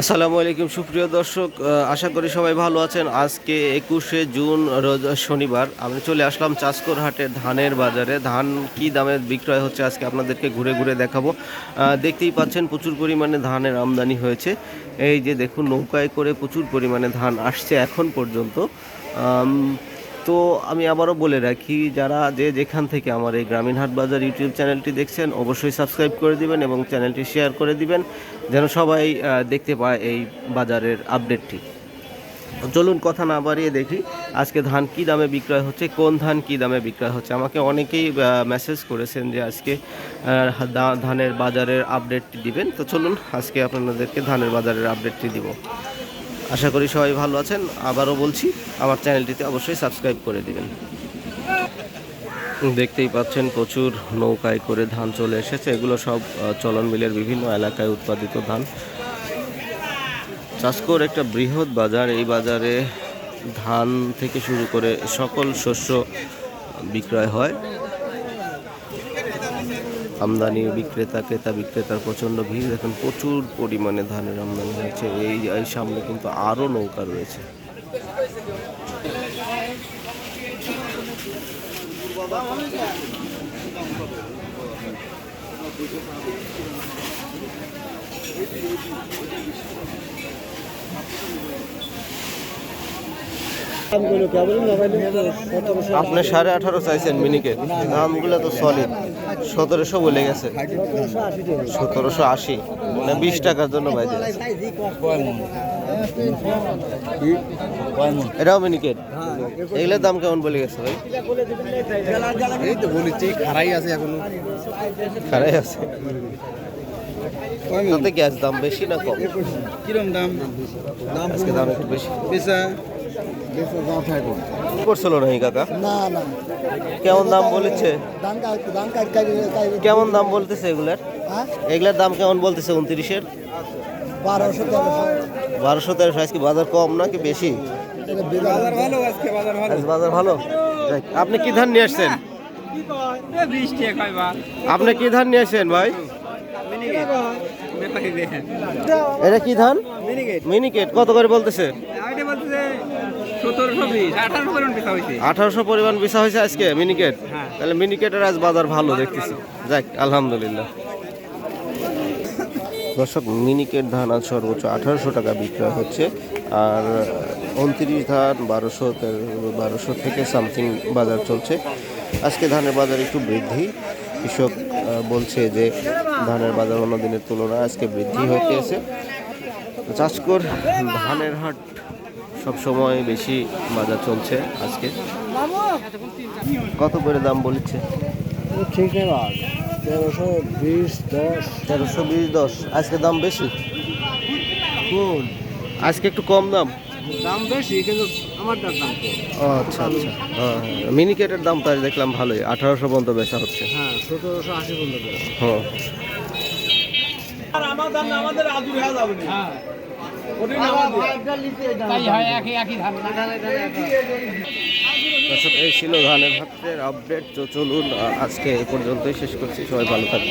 আসসালামু আলাইকুম, সুপ্রিয় দর্শক আশা করি সবাই ভালো আছেন। আজকে একুশে জুন রোজ শনিবার আমি চলে আসলাম চাষকর হাটের ধানের বাজারে। ধান কি দামে বিক্রয় হচ্ছে আজকে আপনাদেরকে ঘুরে ঘুরে দেখাবো। দেখতেই পাচ্ছেন প্রচুর পরিমাণে ধানের আমদানি হয়েছে। এই যে দেখুন, নৌকায় করে প্রচুর পরিমাণে ধান আসছে এখন পর্যন্ত। তো আমি আবারও বলে রাখি, যারা যে যেখান থেকে আমার এই গ্রামীণ হাট বাজার ইউটিউব চ্যানেলটি দেখছেন, অবশ্যই সাবস্ক্রাইব করে দিবেন এবং চ্যানেলটি শেয়ার করে দিবেন, যেন সবাই দেখতে পায় এই বাজারের আপডেটটি। চলুন কথা না বাড়িয়ে দেখি, আজকে ধান কি দামে বিক্রয় হচ্ছে, কোন ধান কি দামে বিক্রয় হচ্ছে? আমাকে অনেকেই মেসেজ করেছেন যে আজকে ধানের বাজারের আপডেটটি দিবেন। তো চলুন, আজকে আপনাদেরকে ধানের বাজারের আপডেটটি দিব। আশা করি সবাই ভালো আছেন। আবারও বলছি, আমার চ্যানেলটিতে অবশ্যই সাবস্ক্রাইব করে দিবেন। দেখতেই পাচ্ছেন, প্রচুর নৌকায় করে ধান চলে এসেছে। এগুলো সব চলন মিলের বিভিন্ন এলাকায় উৎপাদিত ধান। চাষকর একটা বৃহৎ বাজার। এই বাজারে ধান থেকে শুরু করে সকল শস্য বিক্রয় হয়। আমদানি, বিক্রেতা, ক্রেতা, বিক্রেতার প্রচণ্ড ভিড়। এখন প্রচুর পরিমাণে ধানের আমদানি হয়েছে। এই এই সামনে কিন্তু আরও নৌকা রয়েছে। আপনি সাড়ে আঠারো চাইছেন মিনিকে দামগুলো তো সলিড সতেরোশো বলে গেছে। সতেরোশো আশি মানে বিশ টাকার জন্য বাইরে এটাও মিনিকেট এগুলোর দাম কেমন বলে গেছে ভাই? এই তো বলেছি খারাই আছে এখনও। খারাই আছে। তাতে গ্যাস দাম বেশি না কম? কিরম দাম দাম? আজকে দাম একটু বেশি। বেচা? করছিল নাকি কাকা? না না কেমন দাম বলেছে? কেমন দাম বলতেছে এগুলার? এগুলার দাম কেমন বলতেছে উনত্রিশের? বারোশো বারোশো তেরোশো আজকে বাজার কম নাকি বেশি? বাজার ভালো? আপনি কি ধান নিয়ে আসছেন? আপনি কি ধান নিয়ে আসছেন ভাই? এটা কি ধান? মিনিকেট কত করে বলতেছে? আঠারোশো পরিমাণ হয়েছে। বিষা হয়েছে আজকে মিনিকেট। হ্যাঁ। তাহলে মিনিকেটের আজ বাজার ভালো দেখতেছি। যাক আলহামদুলিল্লাহ। দর্শক মিনিকেট ধান আজ সর্বোচ্চ আঠারোশো টাকা বিক্রয় হচ্ছে। আর উনত্রিশ ধান বারোশো বারোশো থেকে সামথিং বাজার চলছে। আজকে ধানের বাজার একটু বৃদ্ধি। কৃষক বলছে যে ধানের বাজার অন্য দিনের তুলনায় আজকে বৃদ্ধি হইতেছে। চাষকর ধানের হাট সব সময় বেশি বাজার চলছে আজকে। কত করে দাম বলেছে? ঠিক নেই তেরোশো বিশ দশ। তেরোশো বিশ দশ। আজকে দাম বেশি? কোন? আজকে একটু কম দাম। দাম বেশি কিন্তু আমার দাম আচ্ছা আচ্ছা। মিনিকেটের দাম তাই দেখলাম ভালোই। আঠারোশো পর্যন্ত বেচা হচ্ছে। হ্যাঁ সতেরোশো আশি পর্যন্ত হ্যাঁ হয় একই একই ধান দর্শক এই ছিল ধানের ভাতের আপডেট তো চলুন আজকে এই পর্যন্তই শেষ করছি। সবাই ভালো থাকবেন।